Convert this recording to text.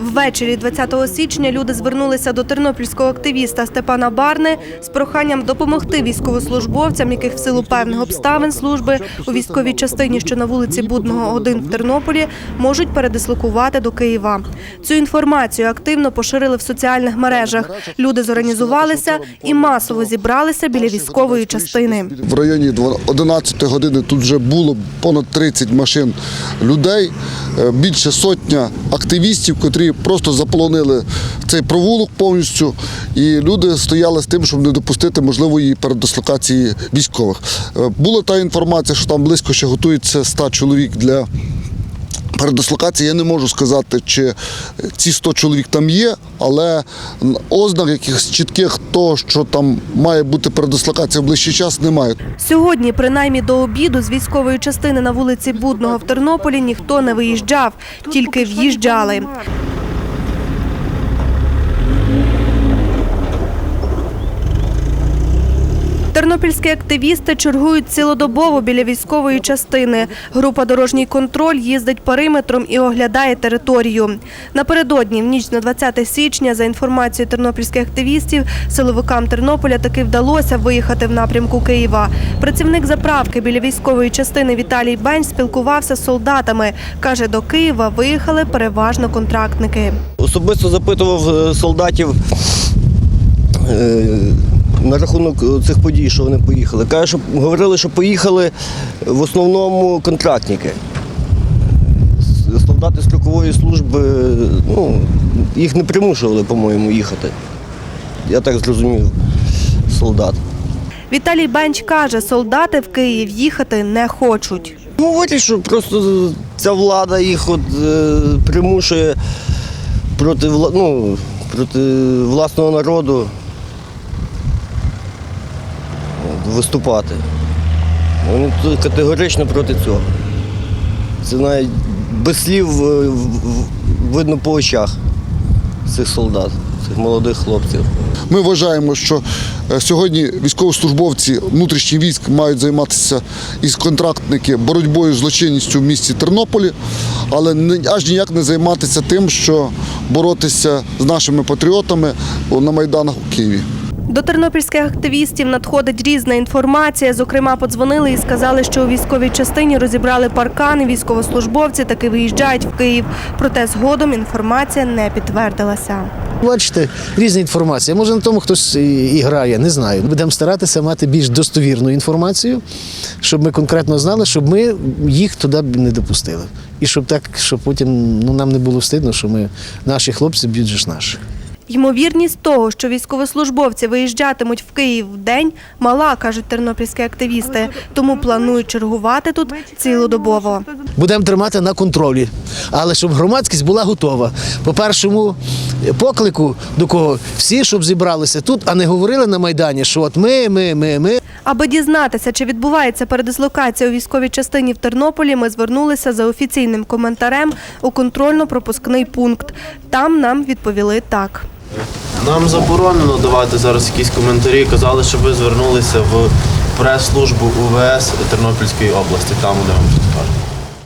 Ввечері 20 січня люди звернулися до тернопільського активіста Степана Барни з проханням допомогти військовослужбовцям, яких в силу певних обставин служби у військовій частині, що на вулиці Будного 1 в Тернополі, можуть передислокувати до Києва. Цю інформацію активно поширили в соціальних мережах. Люди зорганізувалися і масово зібралися біля військової частини. В районі 11 години тут вже було понад 30 машин людей, більше сотня активістів, котрі просто заполонили цей провулок повністю. І люди стояли з тим, щоб не допустити можливої передислокації військових. Е, Була та інформація, що там близько ще готується 100 чоловік для. Передислокації я не можу сказати, чи ці 100 чоловік там є, але ознак якихось чітких того, що там має бути передислокація в ближчий час, немає. Сьогодні, принаймні до обіду, з військової частини на вулиці Будного в Тернополі ніхто не виїжджав, тільки в'їжджали. Тернопільські активісти чергують цілодобово біля військової частини. Група «Дорожній контроль» їздить периметром і оглядає територію. Напередодні, в ніч на 20 січня, за інформацією тернопільських активістів, силовикам Тернополя таки вдалося виїхати в напрямку Києва. Працівник заправки біля військової частини Віталій Бень спілкувався з солдатами. Каже, до Києва виїхали переважно контрактники. Особисто запитував е, солдатів е, на рахунок е, цих подій, що вони поїхали. Каже, що говорили, що поїхали в основному контрактники. Солдати строкової служби, ну, їх не примушували, по-моєму, їхати. Я так зрозумів, солдат. Віталій Бенч каже, солдати в Київ їхати не хочуть. Говорять, що просто ця влада їх от, е, примушує проти, ну, проти власного народу от, виступати. Вони категорично проти цього. Це навіть без слів е, видно по очах цих солдат, цих молодих хлопців. Ми вважаємо, що е, сьогодні військовослужбовці внутрішніх військ мають займатися із контрактники боротьбою з злочинністю в місті Тернополі, але аж ніяк не займатися тим, що боротися з нашими патріотами на майданах у Києві. До тернопільських активістів надходить різна інформація. Зокрема, подзвонили і сказали, що у військовій частині розібрали паркани. Військовослужбовці таки виїжджають в Київ. Проте згодом інформація не підтвердилася. Бачите, різна інформація. Може на тому хтось і, грає, не знаю. Будемо старатися мати більш достовірну інформацію, щоб ми конкретно знали, щоб ми їх туди не допустили. І щоб так, щоб потім ну, нам не було стидно, що ми наші хлопці б'ють ж наших. Ймовірність того, що військовослужбовці виїжджатимуть в Київ в день, мала, кажуть тернопільські активісти. Тому планують чергувати тут цілодобово. Будемо тримати на контролі, але щоб громадськість була готова. По першому поклику до кого всі, щоб зібралися тут, а не говорили на майдані, що от ми, ми, ми, ми. Аби дізнатися, чи відбувається передислокація у військовій частині в Тернополі, ми звернулися за офіційним коментарем у контрольно-пропускний пункт. Там нам відповіли так. Нам заборонено давати зараз якісь коментарі. Казали, що ви звернулися в прес-службу УВС Тернопільської області. Там вони вам щось.